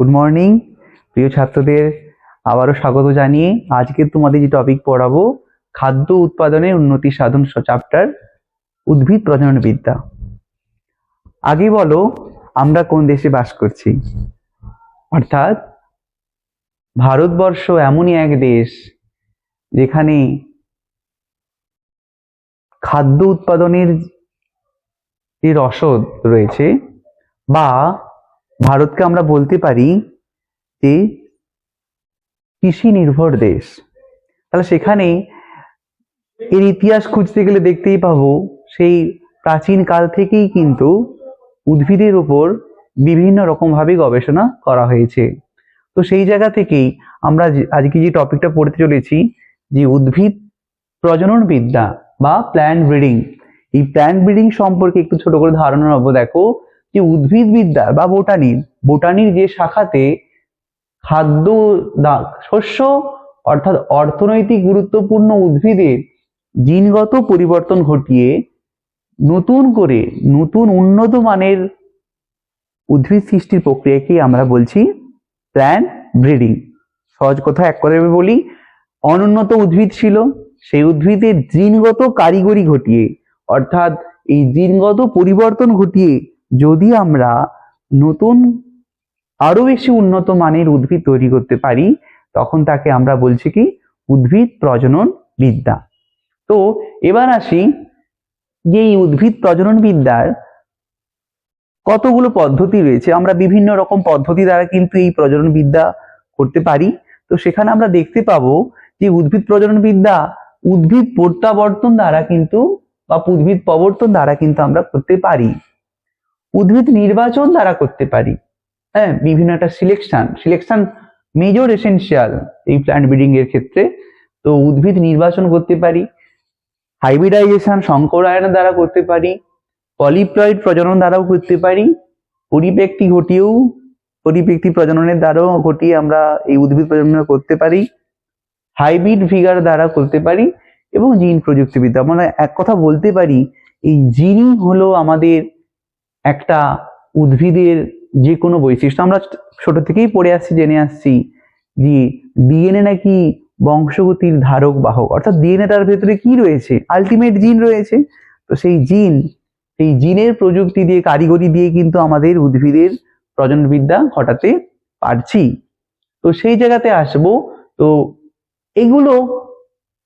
Good morning প্রিয় ছাত্রদের, আবারও স্বাগত জানিয়ে আজকে তোমাদের যে টপিক পড়াবো, খাদ্য উৎপাদনের উন্নতি সাধন চ্যাপ্টার উদ্ভিদ প্রজনন বিদ্যা। আগে বলো, আমরা কোন দেশে বাস করছি? অর্থাৎ, ভারতবর্ষ এমনই এক দেশ যেখানে খাদ্য উৎপাদনের যে রসদ রয়েছে বা ভারতকে আমরা বলতে পারি যে কৃষি নির্ভর দেশ। তাহলে সেখানে এর ইতিহাস খুঁজতে গেলে দেখতেই পাবো, সেই প্রাচীন কাল থেকেই কিন্তু উদ্ভিদের উপর বিভিন্ন রকমভাবে গবেষণা করা হয়েছে। তো সেই জায়গা থেকেই আমরা আজকে যে টপিকটা পড়তে চলেছি, যে উদ্ভিদ প্রজনন বিদ্যা বা প্ল্যান্ট ব্রিডিং এই প্ল্যান্ট ব্রিডিং সম্পর্কে একটু ছোট করে ধারণা নেব, দেখো। যে উদ্ভিদ বিদ্যা বা বোটানির বোটানির যে শাখাতে খাদ্য শস্য অর্থাৎ অর্থনৈতিক গুরুত্বপূর্ণ উদ্ভিদের জিনগত পরিবর্তন ঘটিয়ে নতুন করে নতুন উন্নত মানের উদ্ভিদ সৃষ্টির প্রক্রিয়াকে আমরা বলছি প্ল্যান্ট ব্রিডিং। সহজ কথা এক করে বলি, অনুন্নত উদ্ভিদ ছিল, সেই উদ্ভিদের জিনগত কারিগরি ঘটিয়ে, অর্থাৎ এই জিনগত পরিবর্তন ঘটিয়ে যদি আমরা নতুন আরও বেশি উন্নত মানের উদ্ভিদ তৈরি করতে পারি, তখন তাকে আমরা বলছি কি? উদ্ভিদ প্রজনন বিদ্যা। তো এবার আসি, যে এই উদ্ভিদ প্রজনন বিদ্যার কতগুলো পদ্ধতি রয়েছে, আমরা বিভিন্ন রকম পদ্ধতি দ্বারা কিন্তু এই প্রজনন বিদ্যা করতে পারি। তো সেখানে আমরা দেখতে পাবো যে উদ্ভিদ প্রজনন বিদ্যা উদ্ভিদ প্রত্যাবর্তন দ্বারা কিন্তু বা উদ্ভিদ প্রবর্তন দ্বারা কিন্তু আমরা করতে পারি। উদ্ভিদ নির্বাচন দ্বারা করতে পারি। হ্যাঁ বিভিন্ন একটা সিলেকশন সিলেকশন মেজর এসেনশিয়াল এই প্ল্যান্ট ব্রিডিং এর ক্ষেত্রে। তো উদ্ভিদ নির্বাচন করতে পারি হাইব্রিডাইজেশন সংকরায়ন দ্বারা করতে পারি পলিপ্লয়েড প্রজনন দ্বারাও করতে পারি, পরিব্যক্তি ঘটিয়েও, পরিব্যক্তি প্রজননের দ্বারাও ঘটিয়ে আমরা এই উদ্ভিদ প্রজনন করতে পারি হাইব্রিড ফিগার দ্বারা করতে পারি এবং জিন প্রযুক্তিবিদ্যা। মানে এক কথা বলতে পারি, এই জিনই হলো আমাদের একটা উদ্ভিদের যে কোনো বৈশিষ্ট্য, আমরা ছোট থেকেই পড়ে আসছি, জেনে আসছি যে ডিএনএ নাকি বংশগতির ধারক বাহক। অর্থাৎ ডিএনএ তার ভেতরে কি রয়েছে? আলটিমেট জিন রয়েছে। তো সেই জিন সেই জিনের প্রযুক্তি দিয়ে, কারিগরি দিয়ে কিন্তু আমাদের উদ্ভিদের প্রজনবিদ্যা ঘটাতে পারছি। তো সেই জায়গাতে আসব। তো এগুলো,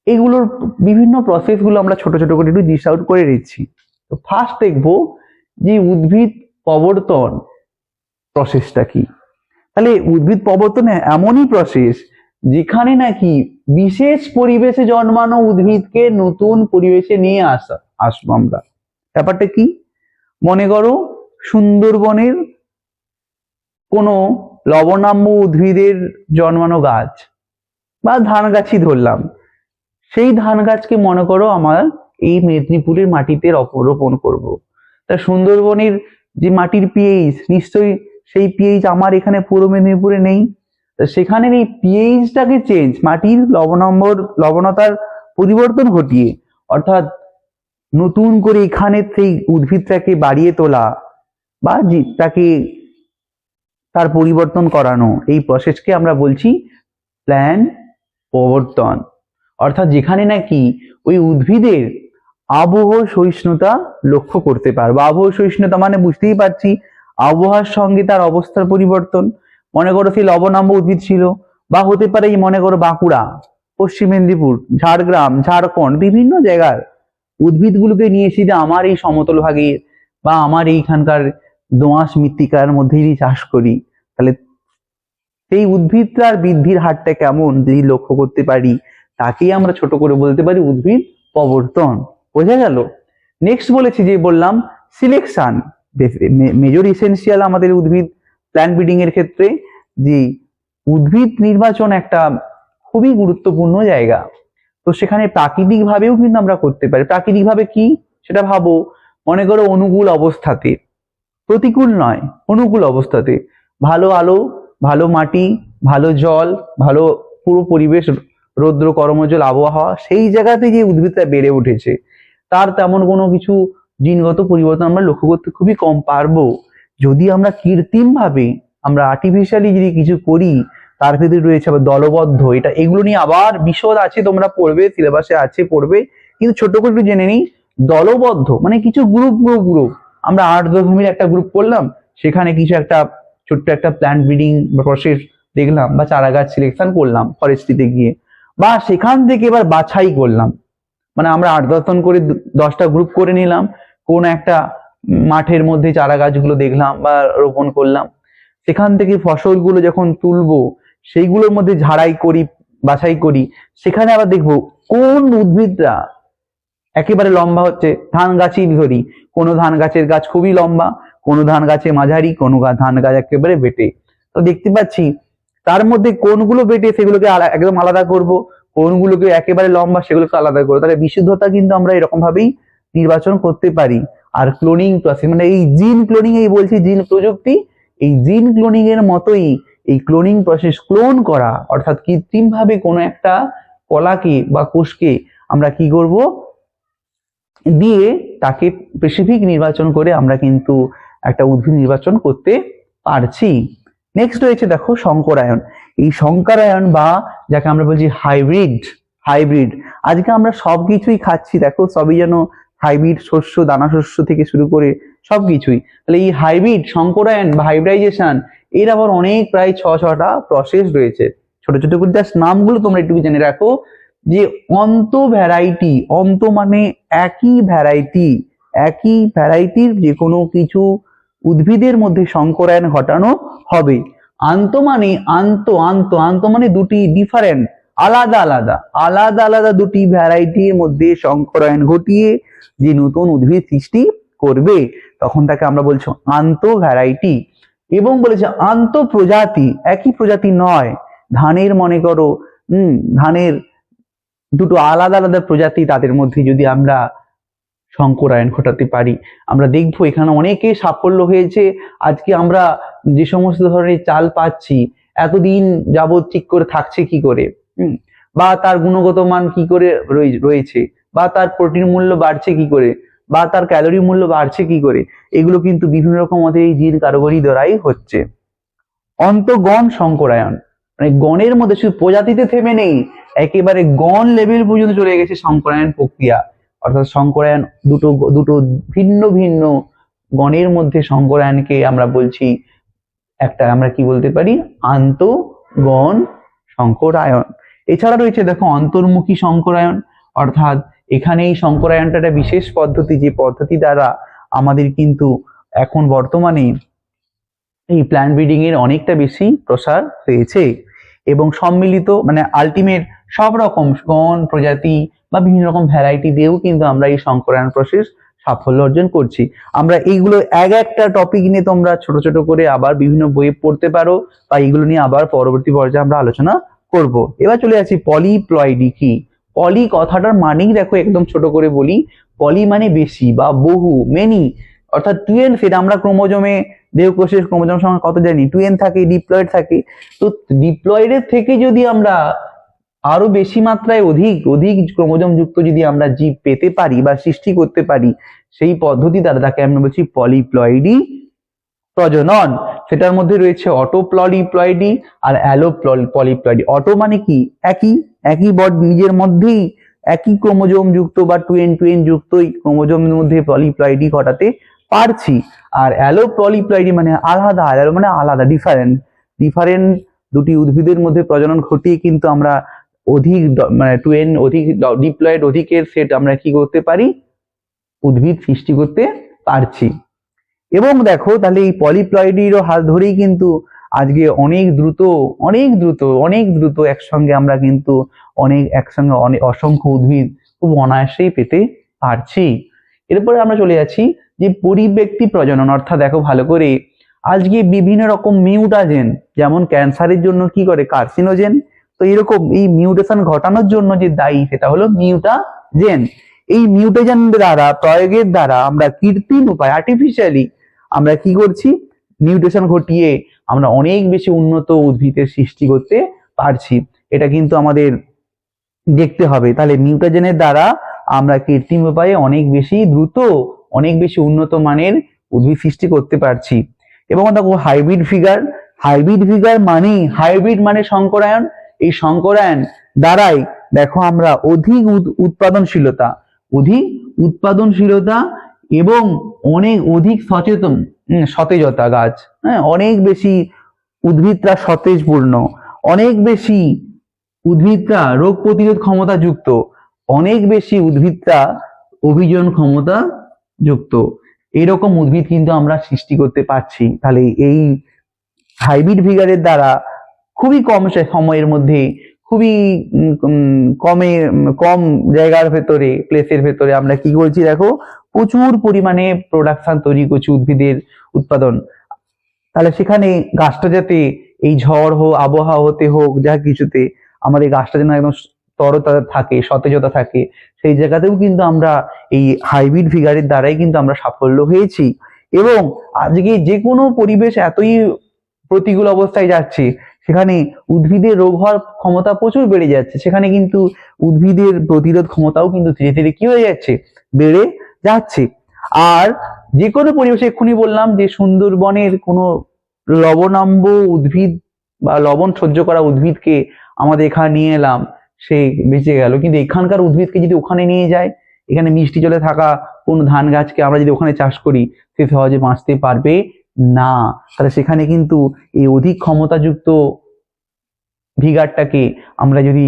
এগুলোর বিভিন্ন প্রসেসগুলো আমরা ছোট ছোট করে একটু ডিস আউট করে দিচ্ছি তো ফার্স্ট দেখব যে উদ্ভিদ প্রবর্তন প্রসেসটা কি? তাহলে উদ্ভিদ প্রবর্তন এমনই প্রসেস যেখানে নাকি বিশেষ পরিবেশে জন্মানো উদ্ভিদকে নতুন পরিবেশে নিয়ে আসা, আসব আমরা। ব্যাপারটা কি? মনে করো সুন্দরবনের কোনো লবণাম্য উদ্ভিদের জন্মানো গাছ বা ধান গাছই ধরলাম, সেই ধান গাছকে মনে করো আমার এই মেদিনীপুরের মাটিতে রপ- রোপণ করব। তা সুন্দরবনের যে মাটির পিএইচ নিশ্চয়ই সেই পিএইচ আমার এখানে পূর্ব মেদিনীপুরে নেই। সেখানের এই পিএইচটাকে চেঞ্জ মাটির লবণাম্বর, লবণতার পরিবর্তন ঘটিয়ে, অর্থাৎ নতুন করে এখানে সেই উদ্ভিদটাকে বাড়িয়ে তোলা বা তাকে তার পরিবর্তন করানো, এই প্রসেসকে আমরা বলছি প্ল্যান প্রবর্তন। অর্থাৎ যেখানে নাকি ওই উদ্ভিদের আবহ সহিষ্ণুতা লক্ষ্য করতে পারব। আবহ সহিষ্ণুতা মানে বুঝতেই পারছি, আবহাওয়ার সঙ্গে তার অবস্থার পরিবর্তন। মনে করো সেই লবণাম্ব উদ্ভিদ ছিল, বা হতে পারে এই মনে করো বাঁকুড়া, পশ্চিম মেদিনীপুর, ঝাড়গ্রাম, ঝাড়খণ্ড, বিভিন্ন জায়গার উদ্ভিদগুলোকে নিয়ে এসে যে আমার এই সমতল ভাগে বা আমার এইখানকার দোঁয়াশ মৃত্তিকার মধ্যে যদি চাষ করি, তাহলে সেই উদ্ভিদটার বৃদ্ধির হারটা কেমন, যদি লক্ষ্য করতে পারি, তাকেই আমরা ছোট করে বলতে পারি উদ্ভিদ প্রবর্তন বোঝা গেল? নেক্সট বলেছি যে বললাম সিলেকশন মেজর ইসেনশিয়াল আমাদের উদ্ভিদ প্ল্যান্ট ব্রিডিং এর ক্ষেত্রে, যে উদ্ভিদ নির্বাচন একটা খুবই গুরুত্বপূর্ণ জায়গা। তো সেখানে প্রাকৃতিক ভাবেও কিন্তু আমরা করতে পারি। প্রাকৃতিক ভাবে কি? সেটা ভাবো। মনে করো অনুকূল অবস্থাতে। প্রতিকূল নয়, অনুকূল অবস্থাতে। ভালো আলো, ভালো মাটি, ভালো জল, ভালো পুরো পরিবেশ, রৌদ্র, কর্মজল, আবহাওয়া, সেই জায়গাতে যে উদ্ভিদটা বেড়ে উঠেছে। তার তেমন কোনো কিছু জিনগত পরিবর্তন আমরা লক্ষ্য করতে খুবই কম পারব। যদি আমরা কৃত্রিম ভাবে আমরা আর্টিফিশিয়ালি যদি কিছু করি, তার ভিতরে রয়েছে আবার দলবদ্ধ, এটা এগুলো নিয়ে আবার বিশদ আছে, তোমরা পড়বে, সিলেবাসে আছে, পড়বে, কিন্তু ছোট করে একটু জেনে নিই। দলবদ্ধ মানে কিছু গ্রুপ গ্রুপ গ্রুপ আমরা আট দশ মিলে একটা গ্রুপ করলাম, সেখানে কিছু একটা ছোট্ট একটা প্ল্যান্ট ব্রিডিং প্রসেস দেখলাম বা চারা গাছ সিলেকশন করলাম ফরেস্ট্রিতে গিয়ে। বা সেখান থেকে এবার বাছাই করলাম। মানে আমরা আট দশজন করে দশটা গ্রুপ করে নিলাম, কোন একটা মাঠের মধ্যে চারা গাছগুলো দেখলাম বা রোপণ করলাম। সেখান থেকে ফসলগুলো যখন তুলবো, সেইগুলোর মধ্যে ঝাড়াই করি, বাছাই করি, সেখানে আবার দেখব কোন উদ্ভিদটা একেবারে লম্বা হচ্ছে। ধান গাছই ধরি, কোনো ধান গাছের গাছ খুবই লম্বা, কোনো ধান গাছে মাঝারি, কোনো ধান গাছ একেবারে বেটে। তো দেখতে পাচ্ছি, তার মধ্যে কোনগুলো বেটে সেগুলোকে একদম আলাদা করব কোনগুলোকে একেবারে লম্বা, সেগুলোকে আলাদা করব তাহলে বিশুদ্ধতা কিন্তু আমরা এরকম ভাবেই নির্বাচন করতে পারি। আর ক্লোনিং প্রসেস মানে এই জিন ক্লোনিং এই বলছি জিন প্রযুক্তি, এই জিন ক্লোনিং এর মতোই এই ক্লোনিং প্রসেস ক্লোন করা, অর্থাৎ কৃত্রিম ভাবে কোনো একটা কলাকে বা কোষকে আমরা কি করব? দিয়ে তাকে স্পেসিফিক নির্বাচন করে আমরা কিন্তু একটা উদ্ভিদ নির্বাচন করতে পারছি। নেক্সট রয়েছে দেখো শঙ্করায়ন। এই শঙ্করায়ন বা যাকে আমরা বলছি হাইব্রিড হাইব্রিড আজকে আমরা সবকিছুই খাচ্ছি, দেখো সবই যেন হাইব্রিড শস্য, দানা শস্য থেকে শুরু করে সবকিছুই। তাহলে এই হাইব্রিড শঙ্করায়ন বা হাইব্রিডাইজেশন এর আবার অনেক প্রায় ছ, ছটা প্রসেস রয়েছে। ছোট ছোট করে জাস্ট নামগুলো তোমরা একটু জেনে রাখো। যে অন্ত ভ্যারাইটি অন্ত মানে একই ভ্যারাইটি একই ভ্যারাইটির যে কোনো কিছু উদ্ভিদের মধ্যে সংকরায়ন ঘটানো হবে। আন্ত মানে আন্ত আন্ত আন্ত মানে দুটি ডিফারেন্ট আলাদা আলাদা। আলাদা আলাদা দুটি ভ্যারাইটির মধ্যে সংকরায়ন ঘটিয়ে যে নতুন উদ্ভিদ সৃষ্টি করবে, তখন তাকে আমরা বলছি আন্ত ভ্যারাইটি এবং বলেছে আন্ত প্রজাতি, একই প্রজাতি নয়। ধানের মনে করো ধানের দুটো আলাদা আলাদা প্রজাতি তাদের মধ্যে যদি আমরা সংকরায়ন ঘটাতে পারি। আমরা দেখব এখানে অনেকে সাফল্য হয়েছে। আজকে আমরা যে সমস্ত ধরনের চাল পাচ্ছি, এতদিন যাবৎ ঠিক করে থাকছে কি করে? বা তার গুণগত মান কি করে রয়েছে? বা তার প্রোটিন মূল্য বাড়ছে কি করে? বা তার ক্যালোরি মূল্য বাড়ছে কি করে? এগুলো কিন্তু বিভিন্ন রকম আমাদের এই জিন কারগরি দ্বারাই হচ্ছে। অন্তগণ সংকরায়ন মানে গণের মধ্যে শুধু প্রজাতিতে থেমে নেই, একেবারে গণ লেভেল পর্যন্ত চলে গেছে সংকরায়ন প্রক্রিয়া। অর্থাৎ সংকরায়ন দুটো দুটো ভিন্ন ভিন্ন গণের মধ্যে সংকরায়নকে আমরা বলছি একটা আমরা কি বলতে পারি? আন্তগণ সংকরায়ন এছাড়া রয়েছে দেখো অন্তর্মুখী সংকরায়ন অর্থাৎ এখানে এই সংকরায়নটা একটা বিশেষ পদ্ধতি, যে পদ্ধতি দ্বারা আমাদের কিন্তু এখন বর্তমানে এই প্ল্যান্ট ব্রিডিং এর অনেকটা বেশি প্রসার হয়েছে। এবং সম্মিলিত মানে আলটিমেট সব রকম গণ, প্রজাতি বা বিভিন্ন রকম ভ্যারাইটি দিয়েও কিন্তু আমরা এই সংকরায়ন প্রসেস সাফল্য অর্জন করছি। আমরা এইগুলো এক একটা টপিক নিয়ে তোমরা ছোট ছোট করে আবার বিভিন্ন বইয়ে পড়তে পারো বা এইগুলো নিয়ে আবার পরবর্তী পর্যায়ে আমরা আলোচনা করব। এবার চলে আসি পলিপ্লয়েডি কি? পলি কথাটার মানেই দেখো একদম ছোট করে বলি পলি মানে বেশি বা বহু মেনি অর্থাৎ টুয়েলভ সেটা আমরা ক্রোমোজমে দেহকোষের ক্রোমোজম সংখ্যা কত জানি? টুয়েন থাকে ডিপ্লয়েড থাকে। তো ডিপ্লয়েডের থেকে যদি আমরা আরও বেশি মাত্রায় অধিক অধিক ক্রোমোজম যুক্ত যদি আমরা জীব পেতে পারি বা সৃষ্টি করতে পারি, সেই পদ্ধতি দ্বারা তাকে আমরা বলছি পলিপ্লয়েডি প্রজনন। সেটার মধ্যে রয়েছে অটো পলিপ্লয়েডি আর অ্যালো পলিপ্লয়েডি অটো মানে কি? একই একই বড নিজের মধ্যেই একই ক্রোমোজোম যুক্ত বা টুয়েন টুয়েন যুক্তই ক্রোমোজোমের মধ্যে পলিপ্লয়েডি ঘটাতে পারছি। আর অ্যালো পলিপ্লয়েডি মানে আলাদা অ্যালো মানে আলাদা ডিফারেন্ট ডিফারেন্ট দুটি উদ্ভিদের মধ্যে প্রজনন ঘটিয়ে কিন্তু আমরা অধিক মানে টুয়েন অধিক ডিপ্লয়েড অধিকের সেট আমরা কি করতে পারি? উদ্ভিদ সৃষ্টি করতে পারছি। এবং দেখো, তাহলে এই পলিপ্লয়েডিরও হাত ধরেই কিন্তু আজকে অনেক দ্রুত অনেক দ্রুত অনেক দ্রুত একসঙ্গে আমরা কিন্তু অনেক একসঙ্গে অনেক অসংখ্য উদ্ভিদ খুব অনায়াসেই পেতে পারছি। এরপরে আমরা চলে যাচ্ছি যে পরিব্যক্তি প্রজনন, অর্থাৎ দেখো ভালো করে, আজকে বিভিন্ন রকম মিউটাজেন যেমন ক্যান্সারের জন্য কি করে? কার্সিনোজেন তো এরকম এই মিউটেশন ঘটানোর জন্য যে দায়ী, সেটা হলো মিউটাজেন এই মিউটেশন দ্বারা, প্রয়োগের দ্বারা আমরা কৃত্রিম উপায় আর্টিফিশিয়ালি আমরা কি করছি? মিউটেশন ঘটিয়ে আমরা অনেক বেশি উন্নত উদ্ভিদের সৃষ্টি করতে পারছি। এটা কিন্তু আমাদের দেখতে হবে। তাহলে মিউটাজেনের দ্বারা আমরা কৃত্রিম উপায়ে অনেক বেশি দ্রুত অনেক বেশি উন্নত মানের উদ্ভিদ সৃষ্টি করতে পারছি। এবং দেখো হাইব্রিড ফিগার হাইব্রিড ফিগার মানে হাইব্রিড মানে সংকরায়ন এই সংকরায়ন দ্বারাই দেখো আমরা অধিক উৎ- উৎপাদনশীলতা, অধিক উৎপাদনশীলতা এবং অনেক অধিক সচেতন সতেজতা গাছ। হ্যাঁ অনেক বেশি উদ্ভিদরা সতেজপূর্ণ, অনেক বেশি উদ্ভিদরা রোগ প্রতিরোধ ক্ষমতা যুক্ত, অনেক বেশি উদ্ভিদরা অভিযোজন ক্ষমতা যুক্ত। এরকম উদ্ভিদ কিন্তু আমরা সৃষ্টি করতে পারছি। তাহলে এই হাইব্রিড ভিগারের দ্বারা খুবই কম সময়ের মধ্যে, খুবই কমে, কম জায়গার ভেতরে প্লেসের ভেতরে আমরা কি করছি দেখো? প্রচুর পরিমাণে প্রোডাকশন তৈরি করছি উদ্ভিদের উৎপাদন। তাহলে সেখানে গাছটা যাতে এই ঝড় হোক, আবহাওয়া হতে হোক, যা কিছুতে, আমাদের গাছটা যেন একদম তরতা থাকে, সতেজতা থাকে, সেই জায়গাতেও কিন্তু আমরা এই হাইব্রিড ভিগারের দ্বারাই কিন্তু আমরা সাফল্য হয়েছি। এবং আজকে যে কোনো পরিবেশ এতই প্রতিকূল অবস্থায় যাচ্ছে, সেখানে উদ্ভিদের রোগ হওয়ার ক্ষমতা প্রচুর বেড়ে যাচ্ছে, সেখানে কিন্তু উদ্ভিদের প্রতিরোধ ক্ষমতাও কিন্তু ধীরে ধীরে কি হয়ে যাচ্ছে? বেড়ে যাচ্ছে। আর যে কোনো পরিবেশে এক্ষুনি বললাম যে সুন্দরবনের কোনো লবণাম্ব উদ্ভিদ বা লবণ সহ্য করা উদ্ভিদকে আমাদের এখানে নিয়ে এলাম। সে বেঁচে গেল। কিন্তু এখানকার উদ্ভিদকে যদি ওখানে নিয়ে যায়, এখানে মিষ্টি জলে থাকা কোন ধান গাছকে আমরা যদি ওখানে চাষ করি, সে সহজে বাঁচতে পারবে না। তাহলে সেখানে কিন্তু এই অধিক ক্ষমতাযুক্ত ভিগারটাকে আমরা যদি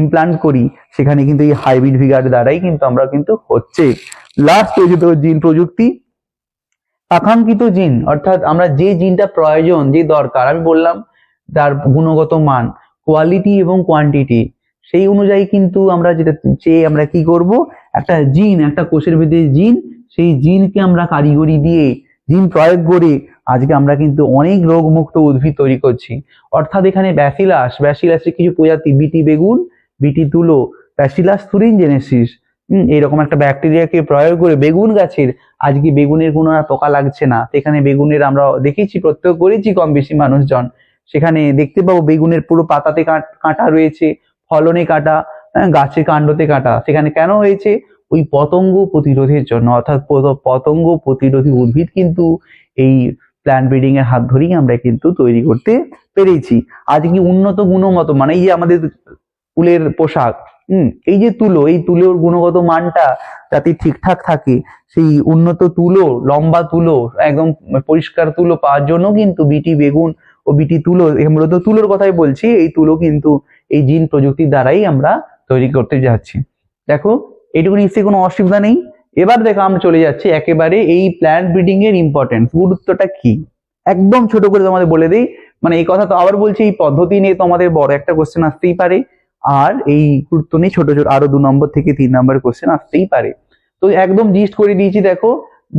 ইমপ্লান্ট করি, সেখানে কিন্তু এই হাইব্রিড ভিগার দ্বারাই কিন্তু আমরা কিন্তু হচ্ছে। লাস্ট প্রযুক্ত জিন প্রযুক্তি। আকাঙ্ক্ষিত জিন অর্থাৎ আমরা যে জিনটা প্রয়োজন, যে দরকার, আমি বললাম, তার গুণগত মান কোয়ালিটি এবং কোয়ান্টিটি সেই অনুযায়ী কিন্তু আমরা যেটা চেয়ে আমরা কি করব? একটা জিন একটা কোষের ভিতরে জিন সেই জিনকে আমরা কারিগরি দিয়ে জিন প্রয়োগ করে আজকে আমরা কিন্তু অনেক রোগমুক্ত উদ্ভিদ তৈরি করছি। অর্থাৎ এখানে ব্যাসিলাস ব্যাসিলাসের কিছু প্রজাতি বিটি বেগুন বিটি তুলো ব্যাসিলাস থুরিনজেনেসিস হম এরকম একটা ব্যাকটেরিয়াকে প্রয়োগ করে বেগুন গাছের, আজকে বেগুনের কোনো আর পোকা লাগছে না। সেখানে বেগুনের আমরা দেখেছি প্রত্যক্ষ করেছি কম বেশি মানুষজন। সেখানে দেখতে পাবো বেগুনের পুরো পাতাতে কাঁটা রয়েছে। ফলনে কাটা হ্যাঁ, গাছের কাণ্ডতে কাটা। সেখানে কেন হয়েছে? ওই পতঙ্গ প্রতিরোধের জন্য। অর্থাৎ পত- পতঙ্গ প্রতিরোধী উদ্ভিদ কিন্তু এই প্ল্যান্ট ব্রিডিং এর হাত ধরেই আমরা কিন্তু তৈরি করতে পেরেছি। আজকে উন্নত গুণগত মানে এই যে আমাদের উলের পোশাক হুম এই যে তুলো এই তুলোর গুণগত মানটা যাতে ঠিকঠাক থাকে সেই উন্নত তুলো লম্বা তুলো একদম পরিষ্কার তুলো পাওয়ার জন্য কিন্তু বিটি বেগুন ও বিটি তুলো মূলত তুলোর কথাই বলছি এই তুলো কিন্তু এই জিন প্রযুক্তির দ্বারাই আমরা তৈরি করতে যাচ্ছি। দেখো এটুকু নিশ্চয়ই কোনো অসুবিধা নেই। এবার দেখো আমরা চলে যাচ্ছি একেবারে এই প্ল্যান্ট ব্রিডিং এর ইম্পর্টেন্স গুরুত্বটা কি? একদম ছোট করে তোমাদের বলে দিই। মানে এই কথা তো আবার বলছি, এই পদ্ধতি নিয়ে তোমাদের বড় একটা কোশ্চেন আসতেই পারে। আর এই গুরুত্ব নিয়ে ছোট ছোট আরও দু নম্বর থেকে তিন নম্বর কোশ্চেন আসতেই পারে। তো একদম জিস্ট করে দিয়েছি, দেখো,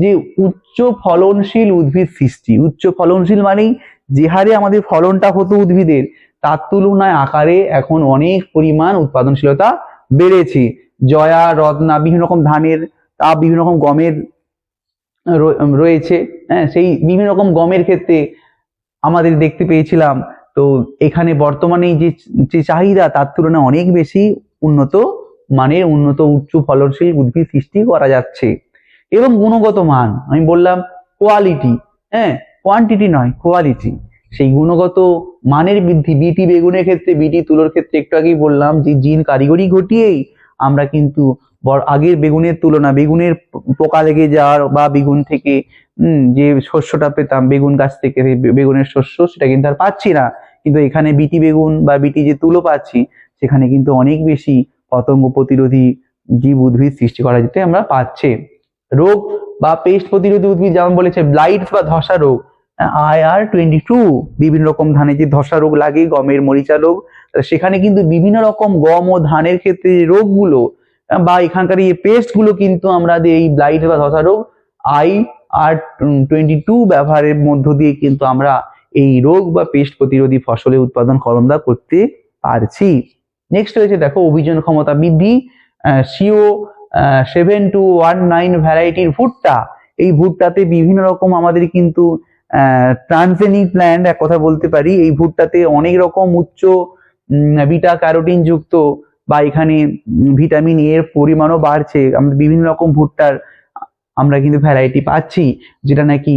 যে উচ্চ ফলনশীল উদ্ভিদ সৃষ্টি। উচ্চ ফলনশীল মানেই যে হারে আমাদের ফলনটা হতো উদ্ভিদের তার তুলনায় আকারে এখন অনেক পরিমাণ উৎপাদনশীলতা বেড়েছে। জয়া, রত্না বিভিন্ন রকম ধানের, তা বিভিন্ন রকম গমের রয়েছে। হ্যাঁ সেই বিভিন্ন রকম গমের ক্ষেত্রে আমাদের দেখতে পেয়েছিলাম। তো এখানে বর্তমানে যে যে চাহিদা, তার তুলনায় অনেক বেশি উন্নত মানের, উন্নত উচ্চ ফলনশীল উদ্ভিদ সৃষ্টি করা যাচ্ছে। এবং গুণগত মান, আমি বললাম কোয়ালিটি হ্যাঁ কোয়ান্টিটি নয় কোয়ালিটি সেই গুণগত মানের বৃদ্ধি বিটি বেগুনের ক্ষেত্রে বিটি তুলোর ক্ষেত্রে একটু আগেই বললাম যে জিন কারিগরি ঘটিয়েই আমরা কিন্তু আগের বেগুনের তুলনা, বেগুনের পোকা লেগে যাওয়ার বা বেগুন থেকে যে শস্যটা পেতাম, বেগুন গাছ থেকে বেগুনের শস্য, সেটা কিন্তু আর পাচ্ছি না। কিন্তু এখানে বিটি বেগুন বা বিটি যে তুলো পাচ্ছি, সেখানে কিন্তু অনেক বেশি পতঙ্গ প্রতিরোধী জীব উদ্ভিদ সৃষ্টি করা যেতে আমরা পাচ্ছে রোগ বা পেস্ট প্রতিরোধী উদ্ভিদ যেমন বলেছে ব্লাইট বা ধসা রোগ আই আর টোয়েন্টি টু বিভিন্ন রকম ধানে যে ধসা রোগ লাগে, গমের মরিচা রোগ সেখানে কিন্তু বিভিন্ন রকম গম ও ধানের ক্ষেত্রে যে রোগগুলো, বা এখানকার এই পেস্টগুলো কিন্তু আমরা এই ব্লাইট বা ধসা রোগ, আই আর টোয়েন্টি টু ব্যবহারের মধ্য দিয়ে কিন্তু আমরা এই রোগ বা পেস্ট প্রতিরোধী ফসলের উৎপাদন করমদা করতে পারছি। নেক্সট রয়েছে দেখো অভিযোজন ক্ষমতা বৃদ্ধি CO seven two one nine ভ্যারাইটির ভুট্টা। এই ভুট্টাতে বিভিন্ন রকম আমাদের কিন্তু ট্রান্সজেনিক প্ল্যান্ট, এক কথা বলতে পারি, এই ভুট্টাতে অনেক রকম উচ্চ বিটা ক্যারোটিন যুক্ত বা এখানে ভিটামিন এর পরিমাণও বাড়ছে। আমরা বিভিন্ন রকম ভুট্টার আমরা কিন্তু ভ্যারাইটি পাচ্ছি, যেটা নাকি